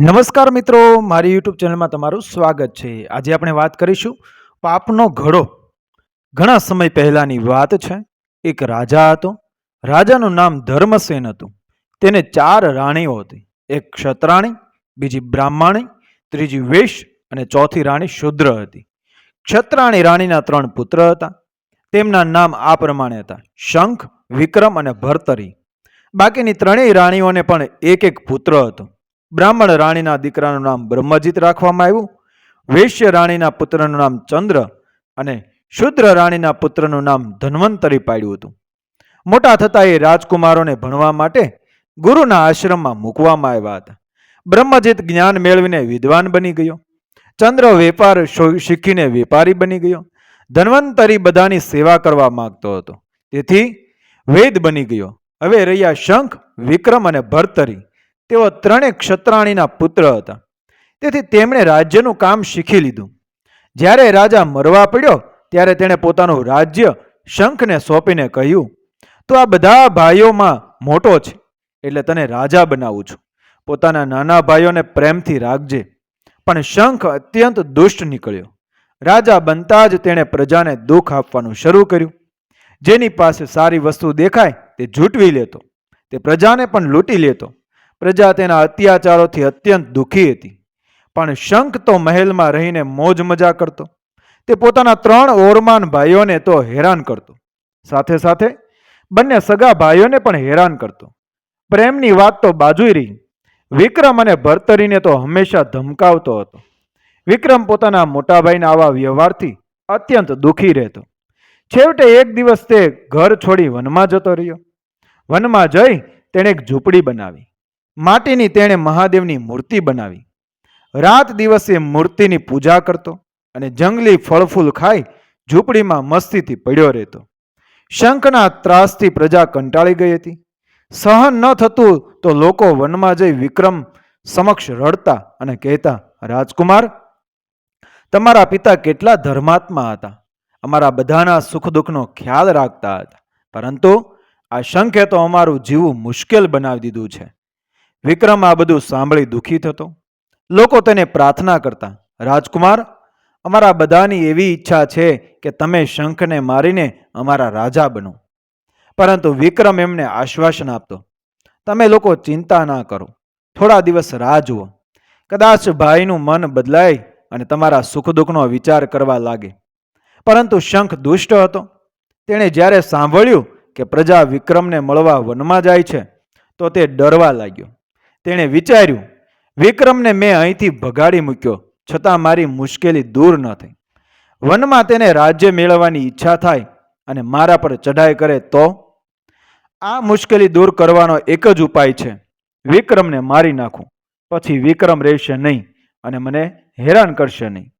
નમસ્કાર મિત્રો, મારી યુટ્યુબ ચેનલમાં તમારું સ્વાગત છે. આજે આપણે વાત કરીશું પાપનો ઘડો. ઘણા સમય પહેલાની વાત છે. એક રાજા હતો. રાજાનું નામ ધર્મસેન હતું. તેને ચાર રાણીઓ હતી. એક ક્ષત્રાણી, બીજી બ્રાહ્મણી, ત્રીજી વેશ અને ચોથી રાણી શુદ્ર હતી. ક્ષત્રાણી રાણીના ત્રણ પુત્ર હતા. તેમના નામ આ પ્રમાણે હતા. શંખ, વિક્રમ અને ભરતરી. બાકીની ત્રણેય રાણીઓને પણ એક એક પુત્ર હતો. બ્રાહ્મણ રાણીના દીકરાનું નામ બ્રહ્મજીત રાખવામાં આવ્યું. વૈશ્ય રાણીના પુત્રનું નામ ચંદ્ર અને શુદ્ર રાણીના પુત્રનું નામ ધન્વંતરી પાડ્યું હતું. મોટા થતા એ રાજકુમારોને ભણવા માટે ગુરુના આશ્રમમાં મૂકવામાં આવ્યા હતા. બ્રહ્મજીત જ્ઞાન મેળવીને વિદ્વાન બની ગયો. ચંદ્ર વેપાર શીખીને વેપારી બની ગયો. ધન્વંતરી બધાની સેવા કરવા માંગતો હતો. તેથી વેદ બની ગયો. હવે રહ્યા શંખ, વિક્રમ અને ભરતરી તેઓ ત્રણેય ક્ષત્રાણીના પુત્ર હતા. તેથી તેમણે રાજ્યનું કામ શીખી લીધું. જ્યારે રાજા મરવા પડ્યો, ત્યારે તેણે પોતાનું રાજ્ય શંખને સોંપીને કહ્યું, તો આ બધા ભાઈઓમાં મોટો છે, એટલે તને રાજા બનાવું છું. પોતાના નાના ભાઈઓને પ્રેમથી રાખજે. પણ શંખ અત્યંત દુષ્ટ નીકળ્યો. રાજા બનતા જ તેણે પ્રજાને દુઃખ આપવાનું શરૂ કર્યું. જેની પાસે સારી વસ્તુ દેખાય, તે ઝૂંટવી લેતો. તે પ્રજાને પણ લૂંટી લેતો. પ્રજા તેના અત્યાચારોથી અત્યંત દુઃખી હતી. પણ શંખ તો મહેલમાં રહીને મોજ મજા કરતો. તે પોતાના ત્રણ ઓરમાન ભાઈઓને તો હેરાન કરતો. સાથે સાથે બંને સગા ભાઈઓને પણ હેરાન કરતો. પ્રેમની વાત તો બાજુય રહી. વિક્રમ અને ભરતરીને તો હંમેશા ધમકાવતો હતો. વિક્રમ પોતાના મોટા ભાઈના આવા વ્યવહારથી અત્યંત દુઃખી રહેતો. છેવટે એક દિવસ તે ઘર છોડી વનમાં જતો રહ્યો. વનમાં જઈ તેણે એક ઝૂંપડી બનાવી. માટીની તેણે મહાદેવની મૂર્તિ બનાવી. રાત દિવસે મૂર્તિની પૂજા કરતો અને જંગલી ફળફૂલ ખાઈ ઝૂંપડીમાં મસ્તીથી પડ્યો રહેતો. શંખના ત્રાસથી પ્રજા કંટાળી ગઈ હતી. સહન ન થતું તો લોકો વનમાં જઈ વિક્રમ સમક્ષ રડતા અને કહેતા, રાજકુમાર, તમારા પિતા કેટલા ધર્માત્મા હતા. અમારા બધાના સુખ દુઃખનો ખ્યાલ રાખતા હતા. પરંતુ આ શંખે તો અમારું જીવવું મુશ્કેલ બનાવી દીધું છે. વિક્રમ આ બધું સાંભળી દુઃખી થતો. લોકો તેને પ્રાર્થના કરતા, રાજકુમાર, અમારા બધાની એવી ઈચ્છા છે કે તમે શંખને મારીને અમારા રાજા બનો. પરંતુ વિક્રમ એમને આશ્વાસન આપતો, તમે લોકો ચિંતા ના કરો, થોડા દિવસ રાહ જુઓ. કદાચ ભાઈનું મન બદલાય અને તમારા સુખ દુઃખનો વિચાર કરવા લાગે. પરંતુ શંખ દુષ્ટ હતો. તેણે જ્યારે સાંભળ્યું કે પ્રજા વિક્રમને મળવા વનમાં જાય છે, તો તે ડરવા લાગ્યો. તેણે વિચાર્યું, વિક્રમને મેં અહીંથી ભગાડી મૂક્યો, છતાં મારી મુશ્કેલી દૂર ન થઈ. વનમાં તેને રાજ્ય મેળવવાની ઈચ્છા થાય અને મારા પર ચઢાઈ કરે તો? આ મુશ્કેલી દૂર કરવાનો એક જ ઉપાય છે. વિક્રમને મારી નાખું. પછી વિક્રમ રહેશે નહીં અને મને હેરાન કરશે નહીં.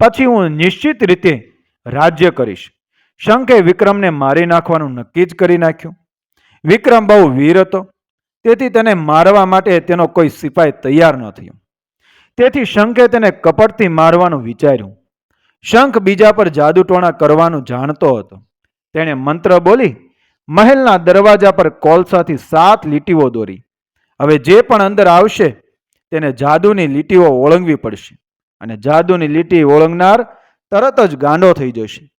પછી હું નિશ્ચિત રીતે રાજ્ય કરીશ. શંખે વિક્રમને મારી નાખવાનું નક્કી જ કરી નાખ્યું. વિક્રમ બહુ વીર હતો. તેથી તેને મારવા માટે તેનો કોઈ સિપાઈ તૈયાર ન થયો. તેથી શંખે તેને કપટથી મારવાનું વિચાર્યું. શંખ બીજા પર જાદુટોણા કરવાનું જાણતો હતો. તેણે મંત્ર બોલી, મહેલના દરવાજા પર કોલસાથી સાત લીટીઓ દોરી. હવે જે પણ અંદર આવશે, તેને જાદુની લીટીઓ ઓળંગવી પડશે. અને જાદુની લીટી ઓળંગનાર તરત જ ગાંડો થઈ જશે.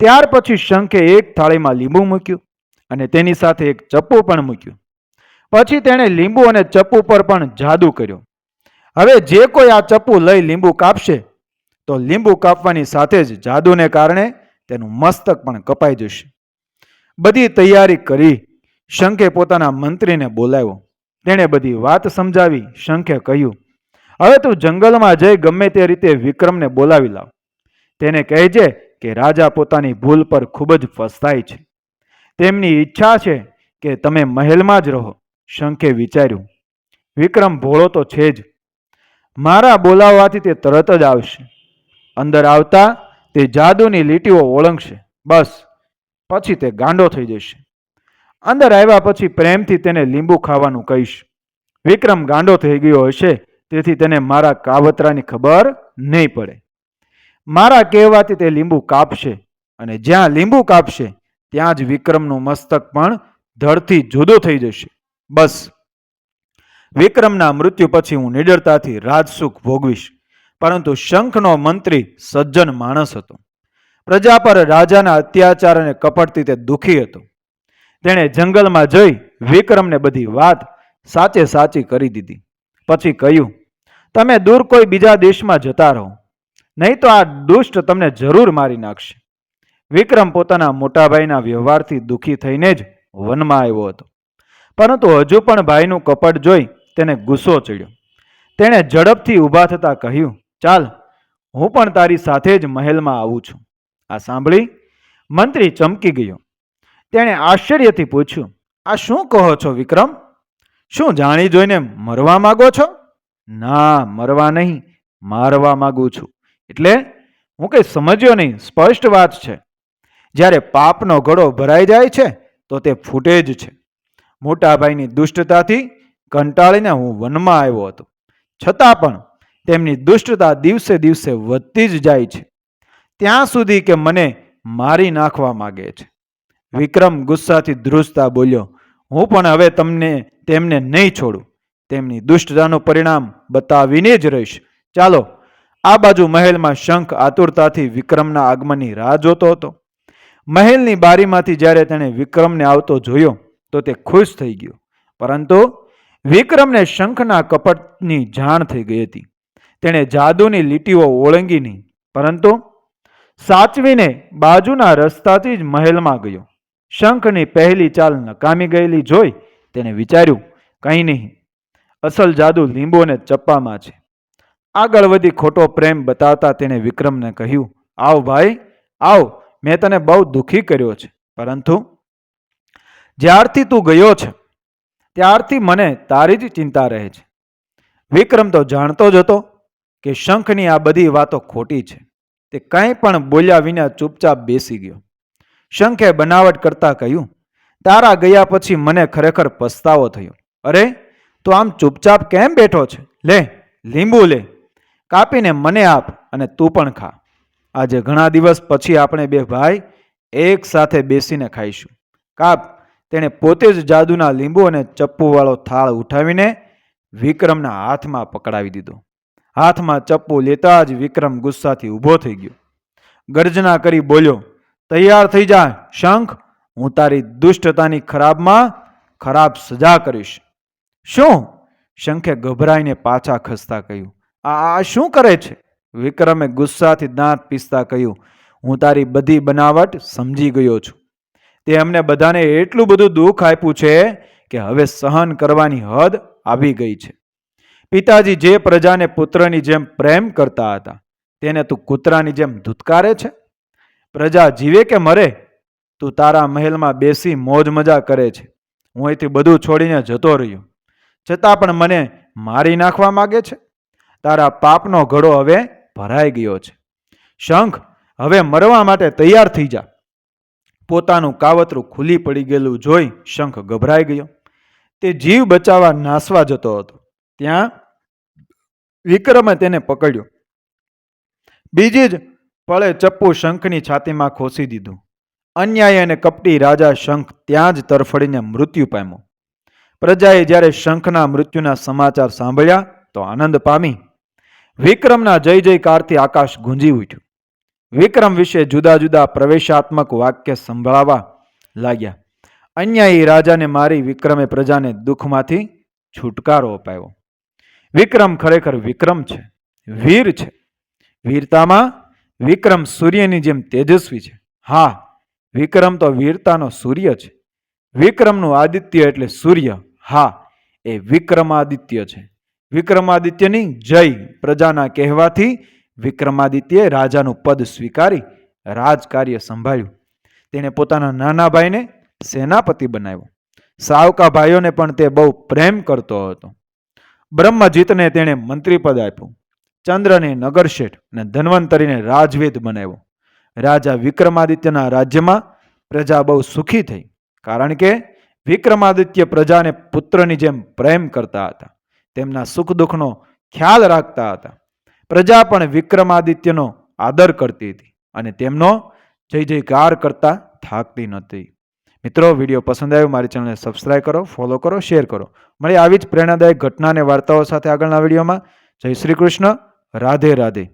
ત્યાર પછી શંખે એક થાળીમાં લીંબુ મૂક્યું અને તેની સાથે એક ચપ્પુ પણ મૂક્યું. પછી તેણે લીંબુ અને ચપ્પુ પર પણ જાદુ કર્યો. હવે જે કોઈ આ ચપ્પુ લઈ લીંબુ કાપશે, તો લીંબુ કાપવાની સાથે જ જાદુને કારણે તેનું મસ્તક પણ કપાઈ જશે. બધી તૈયારી કરી શંખે પોતાના મંત્રીને બોલાવ્યો. તેણે બધી વાત સમજાવી શંખે કહ્યું, હવે તું જંગલમાં જઈ ગમે તે રીતે વિક્રમને બોલાવી લાવ. તેને કહેજે કે રાજા પોતાની ભૂલ પર ખૂબ જ ફસાય છે. તેમની ઈચ્છા છે કે તમે મહેલમાં જ રહો. શંખે વિચાર્યું, વિક્રમ, ભોળો તો છે જ. મારા બોલાવવાથી તે તરત જ આવશે. અંદર આવતા તે જાદુની લીટીઓ ઓળંગશે. બસ, પછી તે ગાંડો થઈ જશે. અંદર આવ્યા પછી પ્રેમથી તેને લીંબુ ખાવાનું કહીશ. વિક્રમ ગાંડો થઈ ગયો હશે, તેથી તેને મારા કાવતરાની ખબર નહીં પડે. મારા કહેવાથી તે લીંબુ કાપશે અને જ્યાં લીંબુ કાપશે, ત્યાં જ વિક્રમનું મસ્તક પણ ધરથી જુદું થઈ જશે. બસ. વિક્રમના મૃત્યુ પછી હું નિડરતાથી રાજસુખ ભોગવીશ, પરંતુ શંખનો મંત્રી સજ્જન માણસ હતો. પ્રજા પર રાજાના અત્યાચાર અને કપટથી તે દુઃખી હતો. તેણે જંગલમાં જઈ વિક્રમને બધી વાત સાચે સાચી કરી દીધી. પછી કહ્યું, તમે દૂર કોઈ બીજા દેશમાં જતા રહો. નહીં તો આ દુષ્ટ તમને જરૂર મારી નાખશે. વિક્રમ પોતાના મોટાભાઈના વ્યવહારથી દુઃખી થઈને જ વનમાં આવ્યો હતો. પરંતુ હજુ પણ ભાઈનું કપટ જોઈ તેને ગુસ્સો ચડ્યો. તેણે ઝડપથી ઊભા થતાં કહ્યું, ચાલ, હું પણ તારી સાથે જ મહેલમાં આવું છું. આ સાંભળી મંત્રી ચમકી ગયો. તેણે આશ્ચર્યથી પૂછ્યું, આ શું કહો છો વિક્રમ? શું જાણી જોઈને મરવા માગો છો? ના, મરવા નહીં, મારવા માગું છું. એટલે? હું કંઈ સમજ્યો નહીં, સ્પષ્ટ વાત છે. જ્યારે પાપનો ઘડો ભરાઈ જાય છે, તો તે ફૂટે જ છે. મોટા ભાઈની દુષ્ટતાથી કંટાળીને હું વનમાં આવ્યો હતો. છતાં પણ તેમની દુષ્ટતા દિવસે દિવસે વધતી જ જાય છે. ત્યાં સુધી કે મને મારી નાખવા માગે છે. વિક્રમ ગુસ્સાથી ધ્રુજતા બોલ્યો, હું પણ હવે તમને, તેમને નહીં છોડું. તેમની દુષ્ટતાનું પરિણામ બતાવીને જ રહીશ. ચાલો, આ બાજુ મહેલમાં શંખ આતુરતાથી વિક્રમના આગમનની રાહ જોતો હતો. મહેલની બારીમાંથી જ્યારે તેણે વિક્રમને આવતો જોયો તો તે ખુશ થઈ ગયો. પરંતુ વિક્રમને શંખના કપટની જાણ થઈ ગઈ હતી. તેણે જાદુની લીટીઓ ઓળંગી નહીં, પરંતુ સાચવીને બાજુના રસ્તાથી જ મહેલમાં ગયો. શંખની પહેલી ચાલ નકામી ગયેલી જોઈ તેણે વિચાર્યું, કંઈ નહીં. અસલ જાદુ લીંબુ અને ચપ્પામાં છે. આગળ વધી ખોટો પ્રેમ બતાવતા તેણે વિક્રમને કહ્યું, આવ ભાઈ, આવ. મેં તને બહુ દુઃખી કર્યો છે. પરંતુ જ્યારથી તું ગયો છે ત્યારથી મને તારી જ ચિંતા રહે છે. વિક્રમ તો જાણતો જ હતો કે શંખની આ બધી વાતો ખોટી છે. તે કંઈ પણ બોલ્યા વિના ચૂપચાપ બેસી ગયો. શંખે બનાવટ કરતા કહ્યું, તારા ગયા પછી મને ખરેખર પસ્તાવો થયો. અરે, તું આમ ચૂપચાપ કેમ બેઠો છે? લે, લીંબુ લે. કાપીને મને આપ અને તું પણ ખા. આજે ઘણા દિવસ પછી આપણે બે ભાઈ એક સાથે બેસીને ખાઈશું. કાપ. તેણે પોતે જ જાદુના લીંબુ અને ચપ્પુવાળો થાળ ઉઠાવીને વિક્રમના હાથમાં પકડાવી દીધો. હાથમાં ચપ્પુ લેતા જ વિક્રમ ગુસ્સાથી ઊભો થઈ ગયો. ગર્જના કરી બોલ્યો, તૈયાર થઈ જા, શંખ! હું તારી દુષ્ટતાની ખરાબમાં ખરાબ સજા કરીશ. શું? શંખે ગભરાઈને પાછા ખસતા કહ્યું. આ શું કરે છે? વિક્રમે ગુસ્સાથી દાંત પીસતા કહ્યું. હું તારી બધી બનાવટ સમજી ગયો છું. તે અમને બધાને એટલું બધું દુઃખ આપ્યું છે કે હવે સહન કરવાની હદ આવી ગઈ છે. પિતાજી જે પ્રજાને પુત્રની જેમ પ્રેમ કરતા હતા, તેને તું કૂતરાની જેમ ધુતકારે છે? પ્રજા જીવે કે મરે? તું તારા મહેલમાં બેસી મોજ મજા કરે છે. હું અહીંથી બધું છોડીને જતો રહ્યો. છતાં પણ મને મારી નાખવા માગે છે? તારા પાપનો ઘડો હવે ભરાઈ ગયો છે. શંખ, હવે મરવા માટે તૈયાર થઈ જા. પોતાનું કાવતરું ખુલ્લી પડી ગયેલું જોઈ શંખ ગભરાઈ ગયો. તે જીવ બચાવવા નાસવા જતો હતો. ત્યાં વિક્રમે તેને પકડ્યો. બીજી જ પળે ચપ્પુ શંખની છાતીમાં ખોસી દીધું. અન્યાય અને કપટી રાજા શંખ ત્યાં જ તરફડીને મૃત્યુ પામ્યો. પ્રજાએ જ્યારે શંખના મૃત્યુના સમાચાર સાંભળ્યા તો આનંદ પામી. વિક્રમના જય જયકારથી આકાશ ગુંજી ઉઠ્યું. વિક્રમ વિશે જુદા જુદા પ્રવેશાત્મક વાક્ય સંભળાવા લાગ્યા. અન્યાય રાજાને મારી વિક્રમે પ્રજાને દુઃખમાંથી છુટકારો અપાયો. વિક્રમ ખરેખર વિક્રમ છે, વીર છે. વીરતામાં વિક્રમ સૂર્યની જેમ તેજસ્વી છે. હા, વિક્રમ તો વીરતાનો સૂર્ય છે. વિક્રમનું આદિત્ય એટલે સૂર્ય. હા, એ વિક્રમાદિત્ય છે. વિક્રમાદિત્યની જય પ્રજાના કહેવાથી વિક્રમાદિત્યએ રાજાનું પદ સ્વીકારી રાજકાર્ય સંભાળ્યું. તેણે પોતાના નાના ભાઈને સેનાપતિ બનાવ્યો. સાવકા ભાઈઓને પણ તે બહુ પ્રેમ કરતો હતો. બ્રહ્મજીતને તેણે મંત્રીપદ આપ્યું. ચંદ્રને નગરશેઠ અને ધન્વંતરીને રાજવેદ બનાવ્યો. રાજા વિક્રમાદિત્યના રાજ્યમાં પ્રજા બહુ સુખી થઈ, કારણ કે વિક્રમાદિત્ય પ્રજાને પુત્રની જેમ પ્રેમ કરતા હતા. તેમના સુખ દુઃખનો ખ્યાલ રાખતા હતા. પ્રજા પણ વિક્રમાદિત્યનો આદર કરતી હતી અને તેમનો જય જયકાર કરતા થાકતી નહોતી. મિત્રો, વીડિયો પસંદ આવ્યો, મારી ચેનલને સબસ્ક્રાઈબ કરો ફોલો કરો શેર કરો. મળી આવી જ પ્રેરણાદાયક ઘટના અને વાર્તાઓ સાથે આગળના વિડીયોમાં. જય શ્રી કૃષ્ણ, રાધે રાધે.